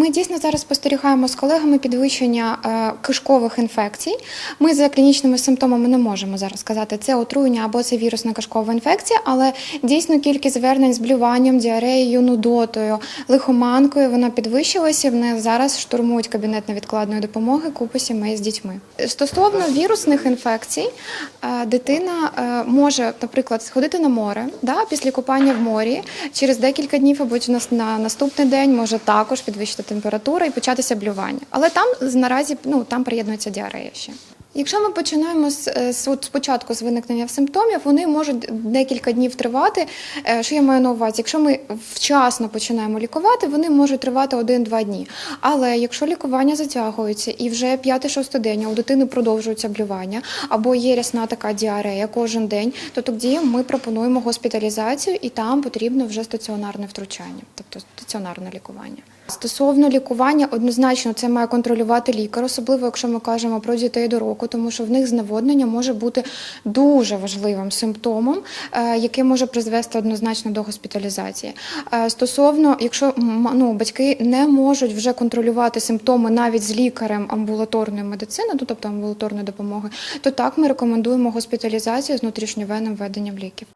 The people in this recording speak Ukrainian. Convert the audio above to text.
Ми дійсно зараз спостерігаємо з колегами підвищення е, кишкових інфекцій. Ми за клінічними симптомами не можемо зараз сказати, це отруєння або це вірусна кишкова інфекція, але дійсно кількість звернень з блюванням, діареєю, нудотою, лихоманкою вона підвищилася. Вони зараз штурмують кабінет невідкладної допомоги купи сімей з дітьми. Стосовно вірусних інфекцій, е, дитина е, може, наприклад, сходити на море да, після купання в морі через декілька днів або на наступний день може також підвищити температура і початися блювання. Але там наразі ну, там приєднується діарея ще. Якщо ми починаємо з, е, з от спочатку з виникнення симптомів, вони можуть декілька днів тривати. Е, Що я маю на увазі? Якщо ми вчасно починаємо лікувати, вони можуть тривати 1-2 дні. Але якщо лікування затягується і вже 5-6 день у дитини продовжується блювання або є рясна така діарея кожен день, то тоді ми пропонуємо госпіталізацію і там потрібно вже стаціонарне втручання, тобто стаціонарне лікування. Стосовно лікування, однозначно це має контролювати лікар, особливо якщо ми кажемо про дітей до року, тому що в них зневоднення може бути дуже важливим симптомом, е, який може призвести однозначно до госпіталізації. Е, Стосовно, якщо ну, батьки не можуть вже контролювати симптоми навіть з лікарем амбулаторної медицини, ну, тобто амбулаторної допомоги, то так ми рекомендуємо госпіталізацію з внутрішньовенним введенням ліків.